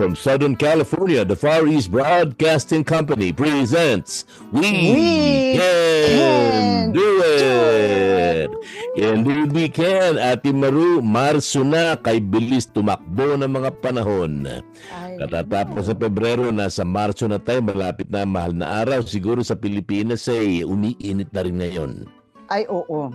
From Southern California, the Far East Broadcasting Company presents We, We Can, Can Do It! Indeed we can, Ate Maru, Marso na kay bilis tumakbo ng mga panahon. Katatapos sa Pebrero, nasa Marso na tayo, malapit na mahal na araw. Siguro sa Pilipinas ay umiinit na rin ngayon. ay oo.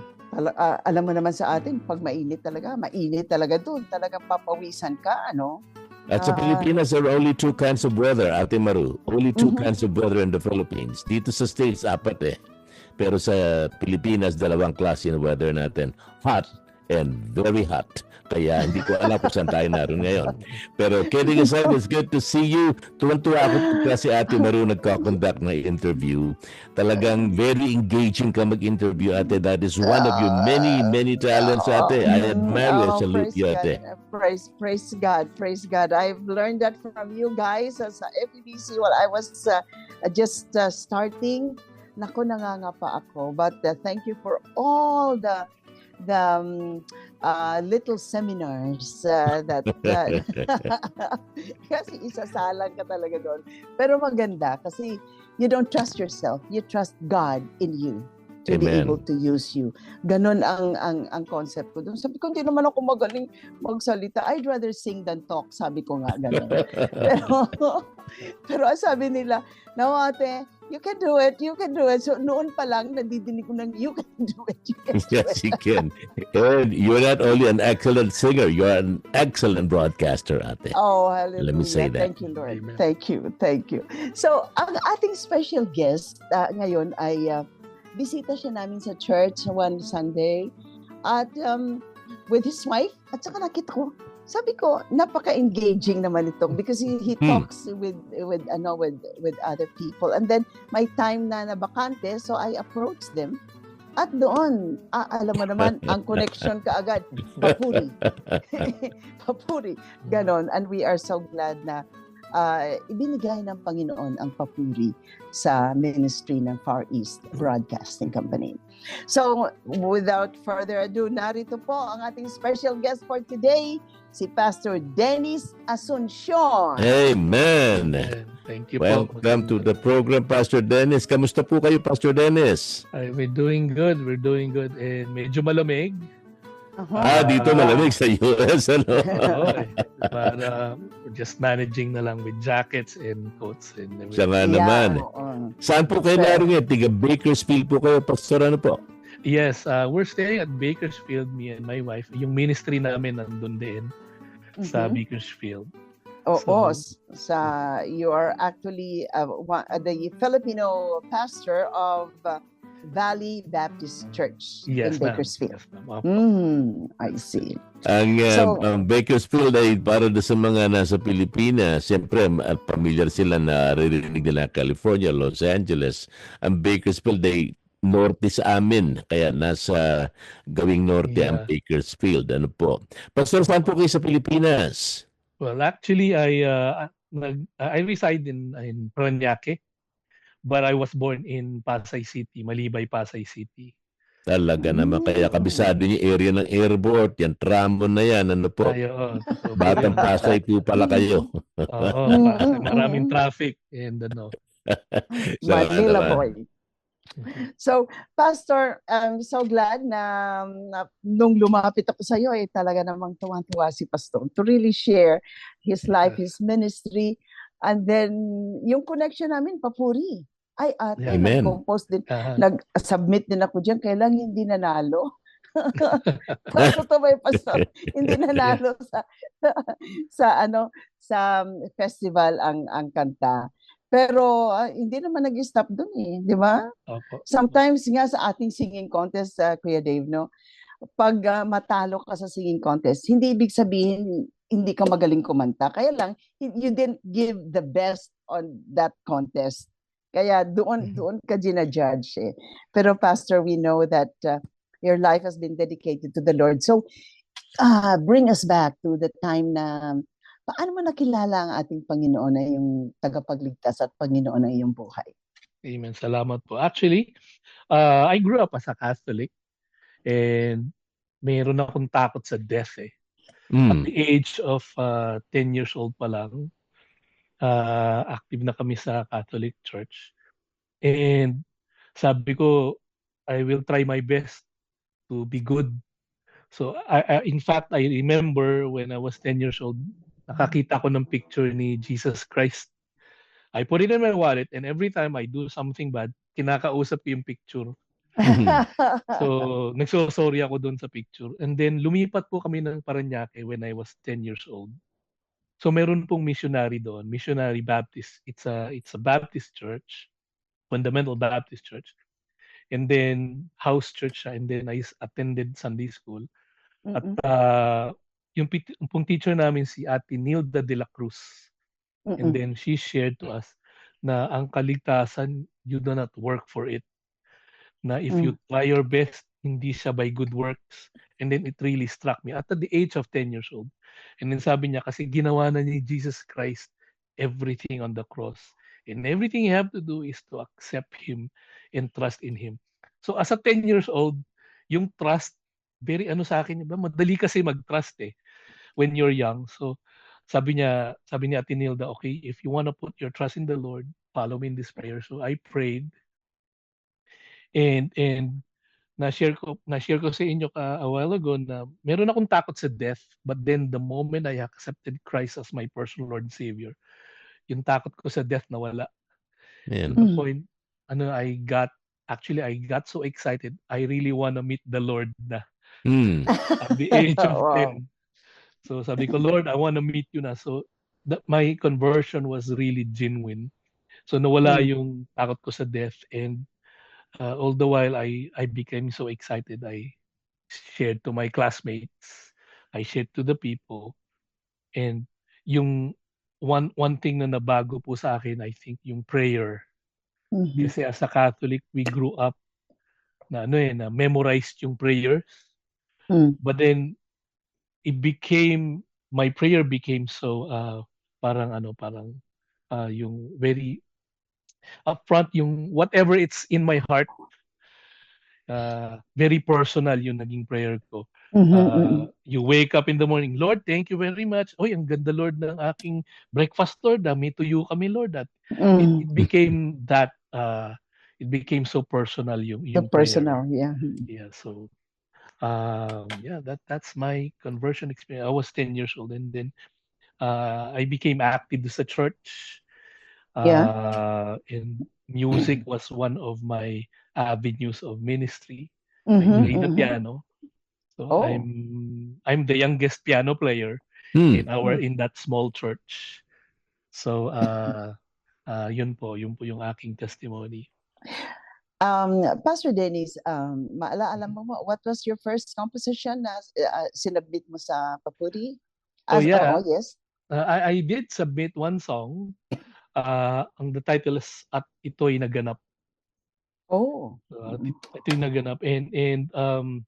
Ah, alam mo naman sa atin, pag mainit talaga, mainit talaga doon. Talagang papawisan ka, ano? At sa Ah. Pilipinas, there are only two kinds of weather, Ate Maru. Only two Mhm. kinds of weather in the Philippines. Dito sa States, apat eh. Pero sa Pilipinas, dalawang klase ng weather natin. Hot and very hot. Kaya hindi ko alam kung saan tayo naroon ngayon. Pero kidding aside, it's good to see you. Tuwan-tuwa ako kasi Ate Maru nagkakonduct ng interview. Talagang very engaging ka mag-interview, Ate. That is one of your many, many talents, Ate. I admire you. Oh, Salute you, God. Ate. Praise, praise God, praise God. I've learned that from you guys as a FEBC while I was uh, just uh, starting. Naku, nangangapa ako. But uh, thank you for all the the um, uh, little seminars uh, that uh, kasi isasalang ka talaga doon. Pero maganda kasi you don't trust yourself. You trust God in you to be Amen. able to use you. Ganon ang ang ang concept ko doon. Sabi ko, hindi naman ako magaling magsalita. I'd rather sing than talk. Sabi ko nga ganon. pero, pero sabi nila, no ate, you can do it, you can do it. So noon pa lang, nadidinig ko ng, you can do it, you can do Yes, it. you can. And you're not only an excellent singer, you're an excellent broadcaster, ate. Oh, hallelujah. Let me say that. Thank you, Lord. Amen. Thank you. Thank you. So, ang ating special guest uh, ngayon ay uh, bisita siya namin sa church one Sunday. At um, with his wife. At saka nakita ko sabi ko napaka-engaging naman ito. Because he, he Hmm. talks with with ano with with other people. And then may time na na bakante. So I approached them. At doon ah, alam mo naman ang connection kaagad papuri. Papuri. Ganon. And we are so glad na ah, ibinigay ng Panginoon ang papuri sa ministry ng Far East Broadcasting Company. So, without further ado, narito po ang ating special guest for today, si Pastor Dennis Asuncion. Amen. Thank you po. Welcome to the program, Pastor Dennis. Kamusta po kayo, Pastor Dennis? Ay, we're doing good. We're doing good. And medyo malamig. Uh-huh. Ah, dito malamig sa US, ano? Oo, eh. Para just managing na lang with jackets and coats and everything. Yeah, naman. oo. Saan po kayo naroon ngayon? Tiga Bakersfield po kayo, Pastor, ano po? Yes, uh, we're staying at Bakersfield, me and my wife. Yung ministry namin nandun din sa Mhm. Bakersfield. Oo, So- s- sa you are actually uh, one, uh, the Filipino pastor of uh, Valley Baptist Church Yes, in. Bakersfield. Yes. Mm, I see. Ang, uh, So- ang Bakersfield ay para na sa mga nasa Pilipinas. Siyempre, at familiar sila na naririnig nila California, Los Angeles. Ang Bakersfield ay norte sa amin. Kaya nasa gawing norte ang Yeah. Bakersfield. Ano po? Pastor, saan po kayo sa Pilipinas? Well, actually, I uh, nag, I reside in in Parañaque, but I was born in Pasay City, Malibay, Pasay City. Talaga naman. Kaya kabisado niyo area ng airport. Yan, tramo na yan. Ano po? Ayo, totoo po Batang. Pasay po pala kayo. Oo, mm, maraming traffic and ano. Sa- Manila naman. boy. So, Pastor, I'm so glad na, na nung lumapit ako sa iyo, eh, talaga namang tuwang-tuwa si Pastor to really share his life, his ministry, and then yung connection namin, papuri. Ay, ate. Amen. nag-compose din, Ah, nag-submit din ako dyan, kailang hindi nanalo. Totoo ba yung Pastor? hindi nanalo sa, sa ano, sa um, festival ang ang kanta. Pero ah, hindi naman nag-stop dun eh, di ba? opo. Sometimes nga sa ating singing contest, uh, Kuya Dave, no? Pag ah, matalo ka sa singing contest, hindi ibig sabihin hindi ka magaling kumanta. Kaya lang, you didn't give the best on that contest. Kaya doon Mhm. doon ka gina-judge eh. Pero Pastor, we know that uh, your life has been dedicated to the Lord. So, ah bring us back to the time na paano mo nakilala ang ating Panginoon na yung tagapagligtas at Panginoon ng iyong buhay? Amen. Salamat po. Actually, uh, I grew up as a Catholic and mayroon akong takot sa death eh. At Mm. the age of uh, 10 years old pa lang, uh, active na kami sa Catholic Church. And sabi ko, I will try my best to be good. So, I, I, in fact, I remember when I was 10 years old, nakakita ko ng picture ni Jesus Christ. I put it in my wallet and every time I do something bad, kinakausap yung picture. So, nagsosorry ako doon sa picture. And then, lumipat po kami ng Paranaque when I was 10 years old. So, meron pong missionary doon, Missionary Baptist. It's a, it's a Baptist church, Fundamental Baptist Church. And then, house church siya. And then, I attended Sunday school. At Mm-mm. uh, yung, yung pong teacher namin, si Ate Nilda de la Cruz. And Mm-mm. then, she shared to us na ang kaligtasan, you do not work for it na if you try your best, hindi siya by good works. And then it really struck me at the age of 10 years old. And then sabi niya, kasi ginawa na ni Jesus Christ everything on the cross. And everything you have to do is to accept Him and trust in Him. So as a 10 years old, yung trust, very ano sa akin, ba? madali kasi mag-trust eh when you're young. So sabi niya, sabi ni Ate Nilda, okay, if you want to put your trust in the Lord, follow me in this prayer. So I prayed and and na-share ko na-share ko sa inyo ka a while ago na meron akong takot sa death but then the moment I accepted Christ as my personal Lord and Savior yung takot ko sa death nawala Yan. to the Mm. point ano I got actually I got so excited I really want to meet the Lord na Mm. at the age of Wow. 10 so sabi ko Lord I want to meet you na so that my conversion was really genuine so nawala Mm. yung takot ko sa death and uh, all the while I I became so excited I shared to my classmates I shared to the people and yung one one thing na nabago po sa akin I think yung prayer Mhm. kasi as a Catholic we grew up na ano eh na memorized yung prayers Mm. but then it became my prayer became so uh, parang ano parang uh, yung very upfront yung whatever it's in my heart uh, very personal yung naging prayer ko Mhm, mhm. Uh, you wake up in the morning, Lord, thank you very much. Oy, ang ganda, Lord, ng aking breakfast, Lord. Ah, may tuyo kami, Lord. At it, Mm. it became that, uh, it became so personal yung, yung prayer. personal, yeah. Yeah, so, um, yeah, that that's my conversion experience. I was 10 years old and then uh, I became active sa church. Yeah. Uh, and music was one of my avenues of ministry. Mhm, I play the mhm. piano. So Oh. I'm I'm the youngest piano player Mm. in our in that small church. So uh uh yun po, yun po yung aking testimony. Um, Pastor Dennis, um, maalaala mo mo, what was your first composition na uh, sinabit mo sa Papuri? Oh, As- yeah. oo, yes. Uh, I I did submit one song. Uh ang the title is At Ito'y Naganap. Oh. Uh. Ito'y Naganap and and um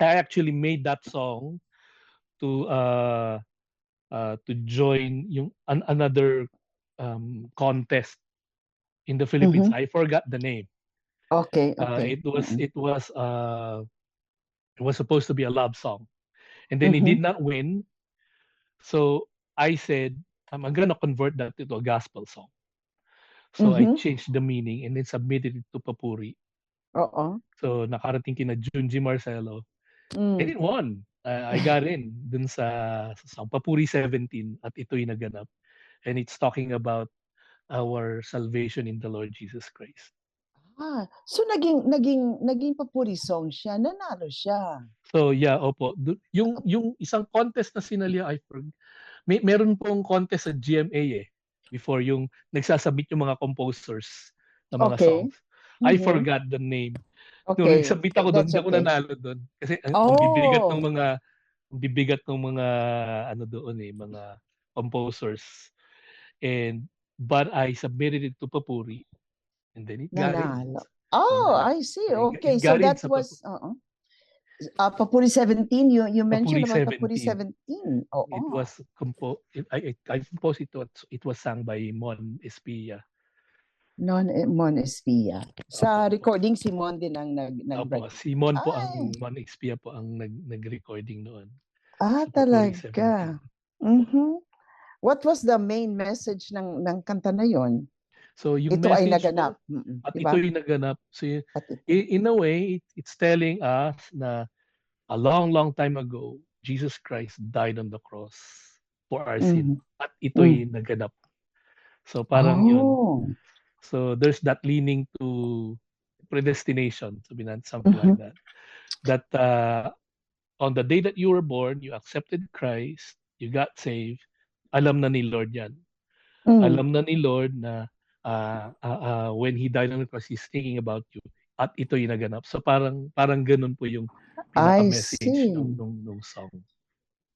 I actually made that song to uh uh to join yung an, another um contest in the Philippines. I forgot the name. Okay, Uh, okay. it was Mm-mm. it was uh it was supposed to be a love song, and then it Mhm. did not win. So I said I'm, I'm gonna convert that into a gospel song. So I Mhm. changed the meaning and then submitted it to Papuri. Oo. So nakarating kina Junji Marcelo Mm. and it won. Uh, I got in dun sa, sa song Papuri 17 at ito'y naganap. And it's talking about our salvation in the Lord Jesus Christ. Ah, so naging naging naging papuri song siya, nanalo siya. So yeah, opo. Yung yung isang contest na sinali I forg may meron pong contest sa GMA eh before yung nagsasubmit yung mga composers ng mga Okay. songs. I Mhm. forgot the name. Nung Okay. nagsubmit ako doon, hindi ako okay. nanalo doon. Kasi ang ang bibigat Oh. ng mga ang bibigat ng mga ano doon eh, mga composers. And but I submitted it to Papuri. and then it got. Nanalo. Oh, Uh, I see. it- Okay, it so that was uh uh, Papuri 17. You you mentioned Papuri about Papuri 17. 17. Oh, It was compo it, I, I, composed it, was- it was sung by Mon Espia. non eh, Mon Espia. Sa Opo. recording si Mon din ang nag nag Opo, si Mon po ang Ay. Mon Espia po ang nag nag-recording noon. Ah, Papuri talaga. 17. Mhm. What was the main message ng ng kanta na yon? So yung Ito ay message po, naganap. Mm-mm, at diba? ito yung naganap. So in a way, it, it's telling us na a long, long time ago, Jesus Christ died on the cross for our sin. Mhm. At ito'y naganap. So parang yun. Oh. So there's that leaning to predestination, sabi natin, something like that. That uh, on the day that you were born, you accepted Christ, you got saved, alam na ni Lord yan. Mm. Alam na ni Lord na uh, uh, uh, when He died on the cross, He's thinking about you. At ito yung naganap. So parang parang ganun po yung I pinaka-message see. nung, nung, song.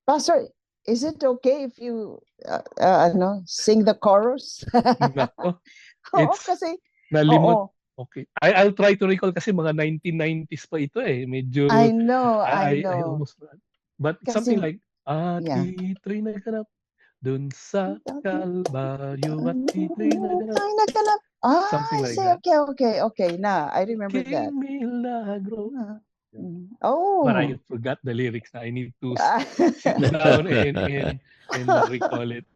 Pastor, is it okay if you uh, uh, ano, sing the chorus? Nako, Oo, kasi nalimot. oo, Okay. I, I'll try to recall kasi mga 1990s pa ito eh. Medyo I know, I, I I know. almost But Kasi- something like, at Yeah. ito'y naganap dun sa Kalbaryo at ito'y nagtanap. Ah, Something I like see. that. Okay, okay, okay. Na, I remember Kay that. milagro. Ah, mm. Oh. But I forgot the lyrics na. I need to sit down and, and, and recall it.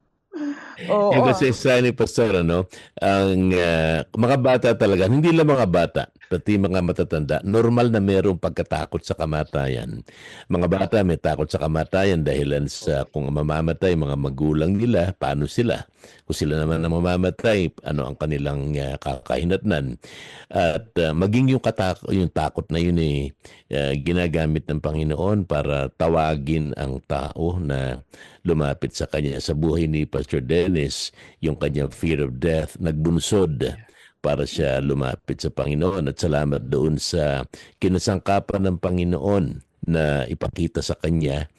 Oo. Yung kasi sa ni Pastor, ano, ang ah, mga bata talaga, hindi lang mga bata, pati mga matatanda, normal na mayroong pagkatakot sa kamatayan. Mga bata may takot sa kamatayan dahilan sa kung mamamatay mga magulang nila, paano sila? Kung sila naman ang mamamatay, ano ang kanilang ah, kakahinatnan? At ah, maging yung, katak- yung takot na yun eh, ah, ginagamit ng Panginoon para tawagin ang tao na lumapit sa kanya sa buhay ni Pastor Dennis, yung kanyang fear of death, nagbunsod para siya lumapit sa Panginoon at salamat doon sa kinasangkapan ng Panginoon na ipakita sa kanya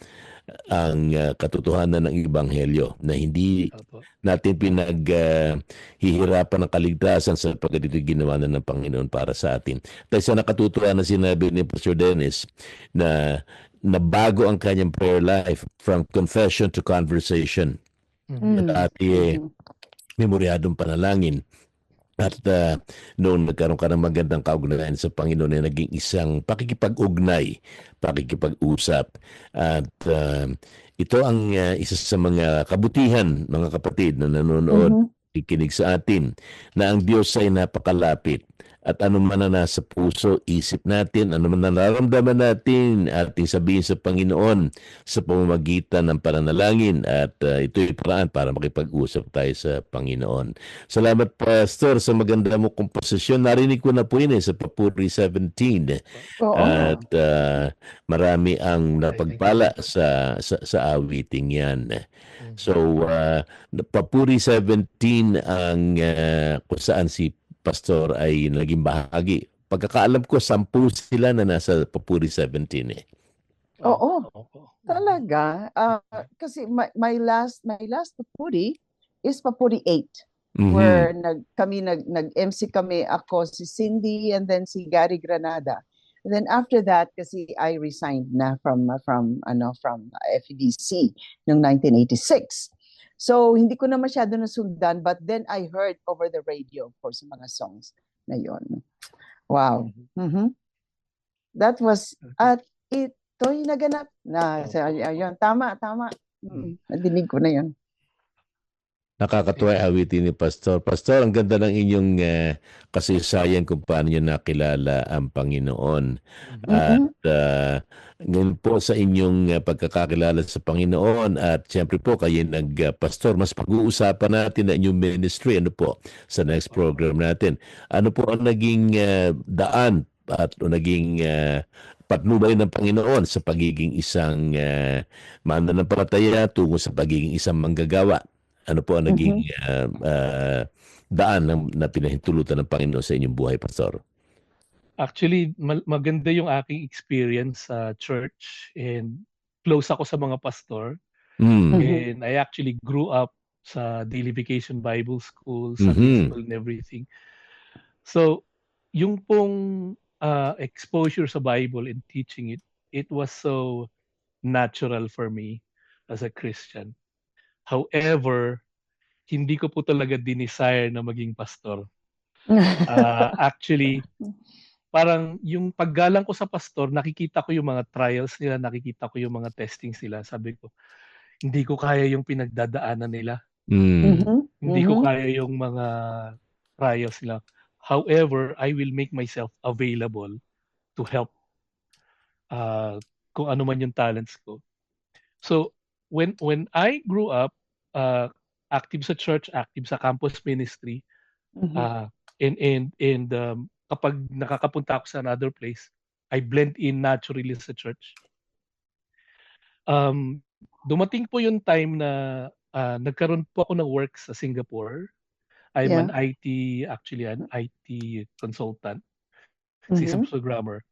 ang uh, katotohanan ng Ebanghelyo na hindi natin pinaghihirapan ng kaligtasan sapagkat ito ginawa na ng Panginoon para sa atin. Dahil sa nakatutuwa na sinabi ni Pastor Dennis na nabago ang kanyang prayer life from confession to conversation. Mm. At ati eh, Mhm. memoryadong panalangin. At uh, noon nagkaroon ka ng magandang kaugnayan sa Panginoon na naging isang pakikipag-ugnay, pakikipag-usap. At uh, ito ang uh, isa sa mga kabutihan, mga kapatid na nanonood, Mhm. ikinig sa atin, na ang Diyos ay napakalapit. At ano man na nasa puso, isip natin, ano man na nararamdaman natin, ating sabihin sa Panginoon sa pamamagitan ng pananalangin at uh, ito yung paraan para makipag-usap tayo sa Panginoon. Salamat Pastor sa maganda mo komposisyon. Narinig ko na po yun eh, sa Papuri 17. Oo. At uh, marami ang napagpala sa, sa, sa awiting yan. Mhm. So, uh, Papuri 17 ang uh, kung saan si Pastor ay naging bahagi. Pagkakaalam ko, sampu sila na nasa Papuri 17 eh. Oo. Talaga. Ah, kasi my, my last my last papuri is papuri 8 Mhm. where nag kami nag nag MC kami ako si Cindy and then si Gary Granada. And then after that kasi I resigned na from from ano from FEDC noong 1986. So hindi ko na masyado nasundan but then I heard over the radio of course mga songs na yon. Wow. Mhm. Mhm. That was at ito'y naganap na sa ayun tama tama. Mm, nadinig ko na 'yon. Nakakatuwa awitin ni Pastor. Pastor, ang ganda ng inyong uh, kasaysayan kung paano niyo nakilala ang Panginoon. Mhm. At uh, ngayon po sa inyong uh, pagkakakilala sa Panginoon at siyempre po kayo nag-pastor, mas pag-uusapan natin ang inyong ministry ano po sa next program natin. Ano po ang naging uh, daan at o naging uh, patnubay ng Panginoon sa pagiging isang uh, mananampalataya tungo sa pagiging isang manggagawa? Ano po ang naging uh, uh, daan na, na pinahintulutan ng Panginoon sa inyong buhay, Pastor? Actually, maganda yung aking experience sa church and close ako sa mga pastor Mm. Mhm. and I actually grew up sa Daily Vacation Bible School, Sunday Mhm. School and everything. So, yung pong uh, exposure sa Bible and teaching it, it was so natural for me as a Christian. However, hindi ko po talaga dinesire na maging pastor. Uh, actually, parang yung paggalang ko sa pastor, nakikita ko yung mga trials nila, nakikita ko yung mga testings nila. Sabi ko, hindi ko kaya yung pinagdadaanan nila. Mm. Mhm. Hindi ko Mhm. kaya yung mga trials nila. However, I will make myself available to help uh, kung ano man yung talents ko. So, when when I grew up, uh, active sa church, active sa campus ministry, Mhm. uh, and and and um, kapag nakakapunta ako sa another place, I blend in naturally sa church. Um, dumating po yung time na uh, nagkaroon po ako ng work sa Singapore. I'm Yeah. an IT, actually an IT consultant, Mhm. systems programmer.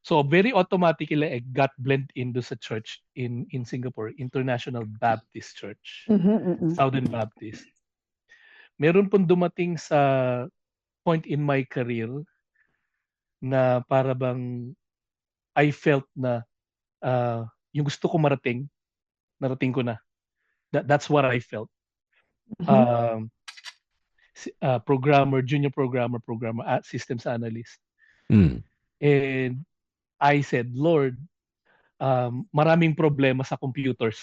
So very automatically, I got blend into sa church in in Singapore, International Baptist Church. Mhm, mhm. Southern Baptist. Meron pong dumating sa point in my career na para bang I felt na uh, yung gusto ko marating, narating ko na. That, that's what I felt. Mhm. Um, uh, programmer, junior programmer, programmer, uh, systems analyst. Mm. And I said, Lord, um, maraming problema sa computers.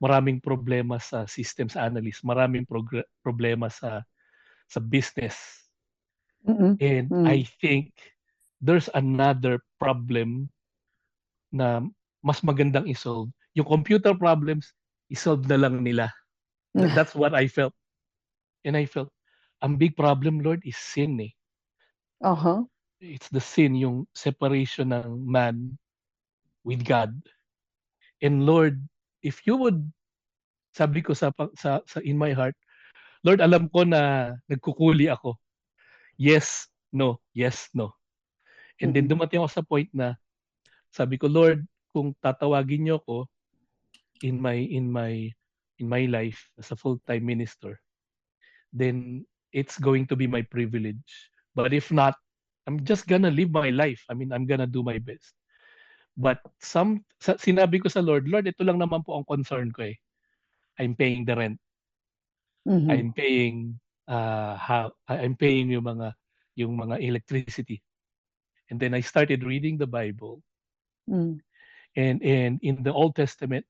Maraming problema sa systems analyst. Maraming progr- problema sa sa business. Mhm. And Mm. I think there's another problem na mas magandang isolve. Yung computer problems, isolve na lang nila. Th- That's what I felt. And I felt, ang big problem, Lord, is sin eh. Uh-huh. It's the sin, yung separation ng man with God. And Lord, if you would, sabi ko sa, sa, sa in my heart, Lord, alam ko na nagkukuli ako. Yes, no, yes, no. And then Mhm. dumating ako sa point na sabi ko, Lord, kung tatawagin niyo ako in my in my in my life as a full-time minister, then it's going to be my privilege. But if not, I'm just gonna live my life. I mean, I'm gonna do my best. But some sa, sinabi ko sa Lord, Lord, ito lang naman po ang concern ko eh. I'm paying the rent. Mhm. I'm paying uh how I'm paying yung mga yung mga electricity. And then I started reading the Bible Mm. and and in the Old Testament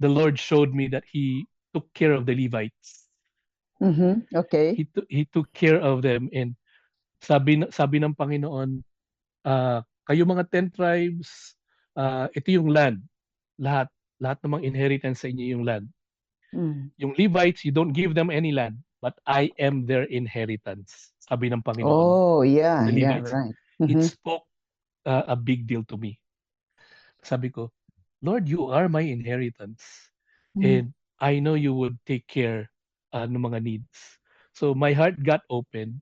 the Lord showed me that he took care of the Levites. Mhm. Okay. He took he took care of them and sabi sabi ng Panginoon ah kayo mga 10 tribes ah ito yung land. Lahat lahat ng mga inheritance sa inyo yung land. Mm. Yung Levites you don't give them any land but I am their inheritance. Sabi ng Panginoon. Oh, yeah, The yeah, right. it Mhm. spoke uh, a big deal to me. Sabi ko, Lord, you are my inheritance. Mm. And I know you would take care uh, ng mga needs. So my heart got open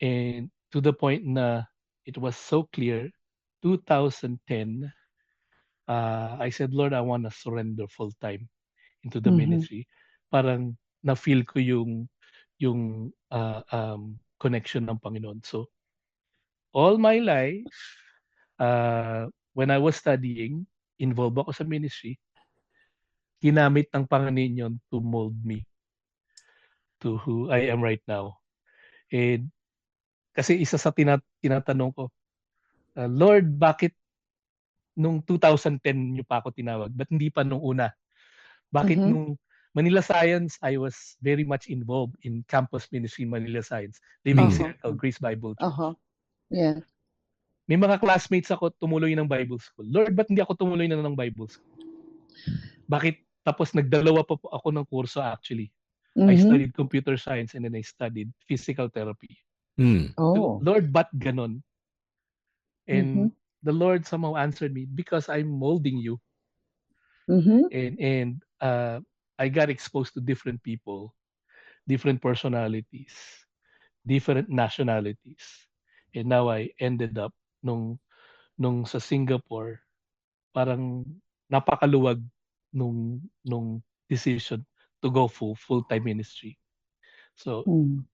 and to the point na it was so clear, 2010, uh, I said, Lord, I want to surrender full time into the Mhm. ministry. Parang na-feel ko yung yung uh, um, connection ng Panginoon. So all my life, uh, when I was studying, involved ako sa ministry, ginamit ng Panginoon to mold me to who I am right now. And kasi isa sa tina- tinatanong ko, uh, Lord, bakit nung 2010 niyo pa ako tinawag? Ba't hindi pa nung una? Bakit Mhm. nung Manila Science, I was very much involved in campus ministry in Manila Science, Living Uh-huh. Circle, Grace Bible. Uh-huh. Yeah. May mga classmates ako tumuloy ng Bible School. Lord, ba't hindi ako tumuloy na ng Bible School? Bakit? Tapos nagdalawa pa po ako ng kurso actually. I Mhm. studied computer science and then I studied physical therapy. Mm. Oh. Lord, ba't ganon? And Mhm. the Lord somehow answered me because I'm molding you. Mhm. And and uh, I got exposed to different people, different personalities, different nationalities. And now I ended up nung nung sa Singapore, parang napakaluwag nung nung decision to go full full-time ministry. So Mm.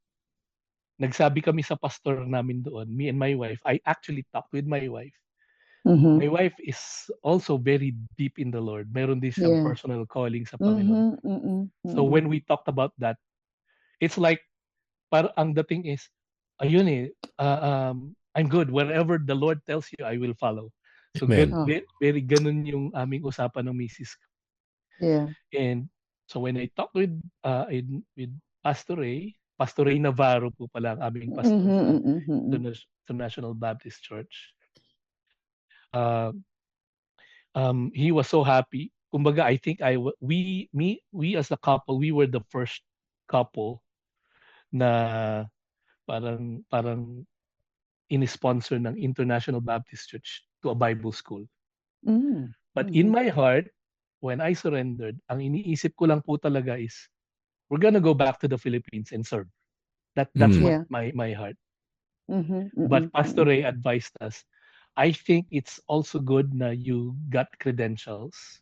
Nagsabi kami sa pastor namin doon, me and my wife, I actually talked with my wife. Mhm. My wife is also very deep in the Lord. Meron din siyang Yeah. personal calling sa Panginoon. Mhm, mhm, So mhm. when we talked about that, it's like para ang dating is ayun eh uh, um I'm good wherever the Lord tells you I will follow. So gan- ve- very ganun yung aming usapan ng misis ko. Yeah. And so when I talked with uh in, with Pastor Ray, Pastor Ray Navarro po pala ang aming pastor Mhm, sa, mhm, mhm, sa, sa National Baptist Church. Uh, um, he was so happy. Kumbaga, I think I we me we as a couple, we were the first couple na parang parang in-sponsor ng International Baptist Church to a Bible school. Mm. But in Mhm. my heart, when I surrendered, ang iniisip ko lang po talaga is we're gonna go back to the Philippines and serve. That that's Mm. what Yeah. my my heart. Mhm, But mhm, Pastor. Ray advised us, I think it's also good na you got credentials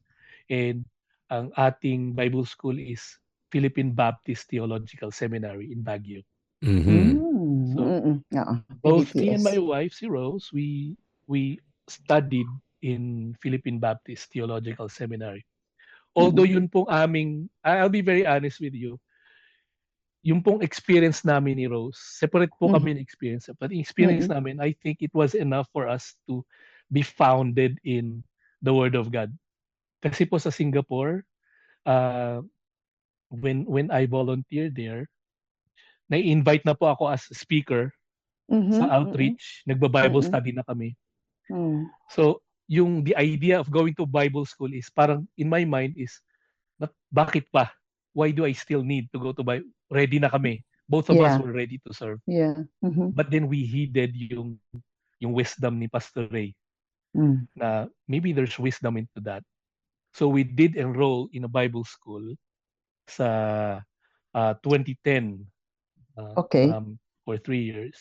and ang ating Bible school is Philippine Baptist Theological Seminary in Baguio. Mhm. Mm, So, mm, oo. Both me and my wife, si Rose, we we studied in Philippine Baptist Theological Seminary. Although yun pong aming, I'll be very honest with you, yung pong experience namin ni Rose, separate po kami ng experience. But experience Mhm. namin, I think it was enough for us to be founded in the Word of God. Kasi po sa Singapore, uh, when when I volunteered there, na-invite na po ako as speaker Mhm, sa mhm, outreach. Nagba-Bible Mhm. study na kami. mm. So, yung the idea of going to Bible school is parang in my mind is "Bak- bakit pa? Why do I still need to go to Bible? Ready na kami. Both of us Yeah. were ready to serve. Yeah. Mhm, But then we heeded yung yung wisdom ni Pastor Ray mm. na maybe there's wisdom into that. So we did enroll in a Bible school sa uh, 2010 uh, Okay. um, for three years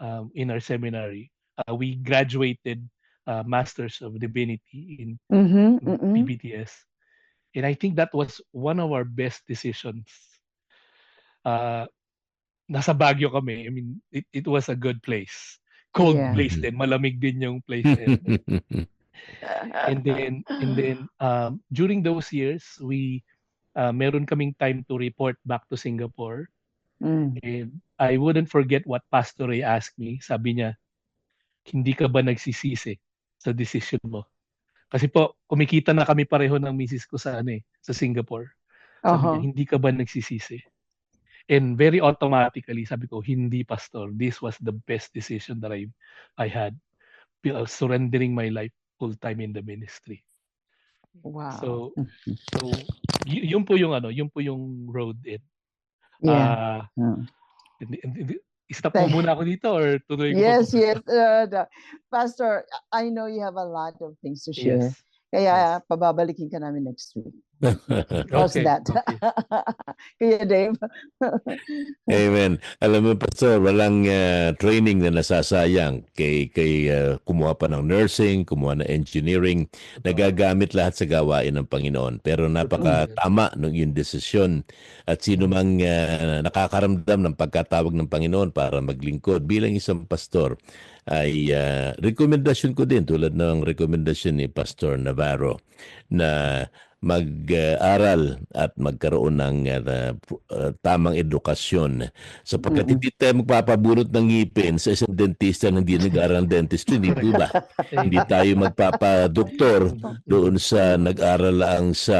um, in our seminary. Uh, we graduated uh, Masters of Divinity in Mhm, in mhm. PBTS. And I think that was one of our best decisions. Uh, nasa Baguio kami. I mean, it, it was a good place. Cold Yeah. place din. Malamig din yung place. And, and then, and then um, during those years, we uh, meron kaming time to report back to Singapore. Mm. And I wouldn't forget what Pastor Ray asked me. Sabi niya, hindi ka ba nagsisisi sa decision mo? Kasi po, kumikita na kami pareho ng misis ko sa, ano eh, sa Singapore. Sabi niya, Oho. hindi ka ba nagsisisi? And very automatically, sabi ko, hindi, Pastor. This was the best decision that I, I had. Uh, Surrendering my life full-time in the ministry. Wow. So, so y- yun po yung ano, yun po yung road in. yeah. Ah, Mm. hindi- hindi- stop mo muna ako dito or tuloy ko Yes, po? yes. Uh, Pastor, I know you have a lot of things to share. Yes. Kaya pababalikin ka namin next week. How's Okay, that? okay. Kaya Dave. Amen. Alam mo, Pastor, walang ah, training na nasasayang kay, kay ah, kumuha pa ng nursing, kumuha ng engineering, nagagamit lahat sa gawain ng Panginoon. Pero napaka tama ng yung desisyon at sino mang ah, nakakaramdam ng pagkatawag ng Panginoon para maglingkod bilang isang pastor ay ah, rekomendasyon ko din tulad ng rekomendasyon ni Pastor Navarro na mag-aral at magkaroon ng uh, uh, tamang edukasyon sapagkat Mm-mm. hindi tayo magpapabunot ng ngipin sa isang dentista na hindi nag-aral ng dentistry, hindi po ba? hindi tayo magpapadoktor doon sa nag-aral lang sa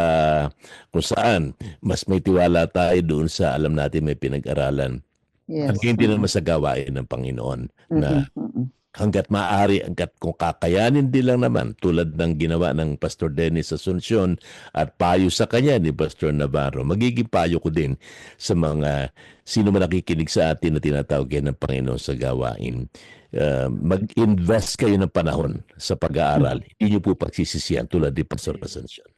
kung saan. Mas may tiwala tayo doon sa alam natin may pinag-aralan. Yes. At hindi naman sa gawain ng Panginoon na mm-mm. Hanggat maaari, hanggat kung kakayanin din lang naman, tulad ng ginawa ng Pastor Dennis Asuncion at payo sa kanya ni Pastor Navarro, magiging payo ko din sa mga sino man nakikinig sa atin na tinatawag yan ng Panginoon sa gawain. Uh, mag-invest kayo ng panahon sa pag-aaral. Hindi niyo po pagsisisiyan tulad ni Pastor Asuncion.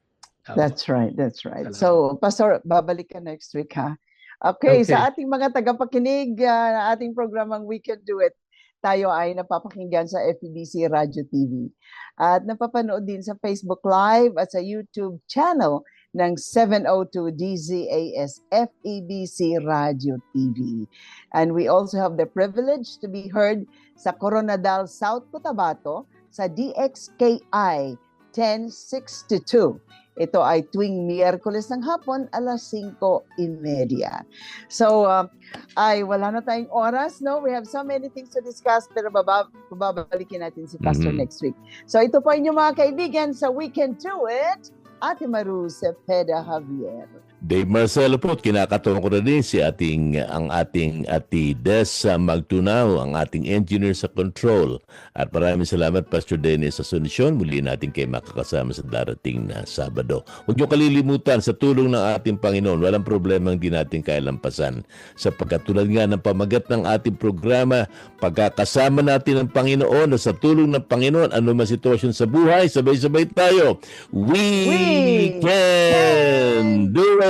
That's right, that's right. So, Pastor, babalik ka next week, ha? Okay, Okay. sa ating mga tagapakinig na ating programang We Can Do It, tayo ay napapakinggan sa FEBC Radio TV. At napapanood din sa Facebook Live at sa YouTube channel ng 702 DZAS FEBC Radio TV. And we also have the privilege to be heard sa Coronadal, South Cotabato sa DXKI 1062. Ito ay tuwing Miyerkules ng hapon, alas 5.30. So, uh, ay wala na tayong oras, no? We have so many things to discuss, pero baba, babalikin natin si Pastor Mhm. next week. So, ito po inyong mga kaibigan sa We Can Do It, Ate Maru Cepeda Javier. Dave Marcelo po, kinakataon ko na din si ating, ang ating ati Des uh, Magtunaw, ang ating engineer sa control. At maraming salamat Pastor Dennis sa sunisyon. Muli natin kayo makakasama sa darating na Sabado. Huwag niyo kalilimutan sa tulong ng ating Panginoon, walang problema hindi natin kailampasan. Sapagkat tulad nga ng pamagat ng ating programa, pagkakasama natin ang Panginoon o sa tulong ng Panginoon, ano man sitwasyon sa buhay, sabay-sabay tayo. We, We can Do it!